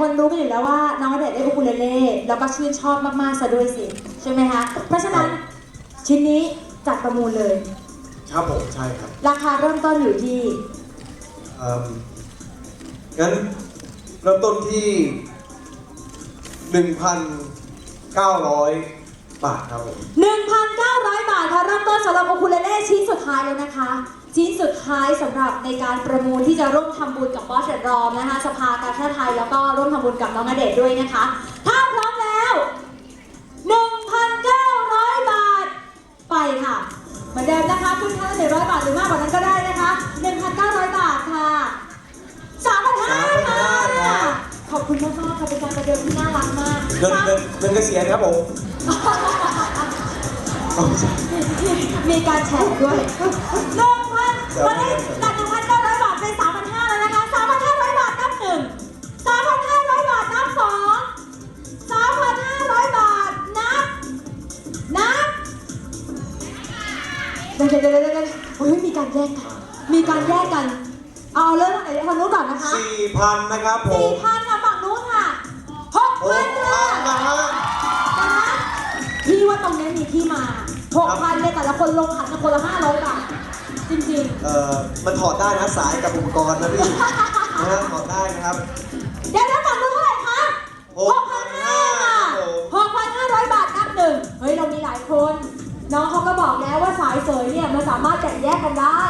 คนรู้กันอยู่แล้วว่าน้องณเดชน์ได้อูคูเลเล่แล้วก็ชื่นชอบมากๆซะด้วยสิใช่ไหมคะเพราะฉะนั้นชิ้นนี้จัดประมูลเลย ครับผมใช่ครับราคาเริ่มต้นอยู่ที่เอิ่มงั้นเริ่มต้นที่ 1,900 บาทครับผม 1,900 บาทค่ะเริ่มต้นสำหรับอูคูเลเล่ชิ้นสุดท้ายแล้วนะคะ ชิ้นสุดท้ายสำหรับในการประมูลที่จะร่วมทำบุญกับบอสแอนด์รอมนะคะ สภากาชาติไทยแล้วก็ร่วมทำบุญกับน้องณเดชน์ด้วยนะคะ ถ้าพร้อมแล้ว 1,900 บาท ไปค่ะ เหมือนเดิมนะคะขึ้นค่าละ100บาทหรือมากกว่านั้นก็ได้นะคะ 1,900 บาทค่ะ3,500ค่ะ3,500ครับขอบคุณมากๆค่ะเป็นการประเดิมที่น่ารักมากเงินเงินเงินเกษียณครับผมเอาไม่ใช่มีการแฉด้วยหนึ่งพัน ตอนนี้จากหนึ่งพันเก้าร้อยบาทเป็นสามพันห้าแล้วนะคะสามพันห้าร้อยบาทนับหนึ่งสามพันห้าร้อยบาทนับสองสามพันห้าร้อยบาทนับ นับเดี๋ยวเดี๋ยวเดี๋ยวเดี๋ยวเดี๋ยวโอ้ยมีการแยกกัน มีการแยกกัน เอาเริ่มทางไหนทางนู้นก่อนนะคะ4,000นะครับผสี่มพันค่ะฝั่งนู้นค่ะหกพันค่ะ6,000นะฮะนะคะพี่ว่าตรงนี้มีที่มาหกพันเลยแต่ละคนลงขันกันคนละห้าร้อยบาท จริงเอ่อมันถอดได้นะสายกับอุปกรณ์นะพี่นะฮะถอดได้นะครับ ๆ เดี๋ยวนะฝั่งนู้นเท่าไหร่คะหกพันห้าค่ะหกพันห้าร้อยบาทนับหนึ่งเฮ้ย เรามีหลายคน น้องเขาก็บอกแล้วว่าสายเสยเนี่ย มันสามารถแบ่งแยกกันได้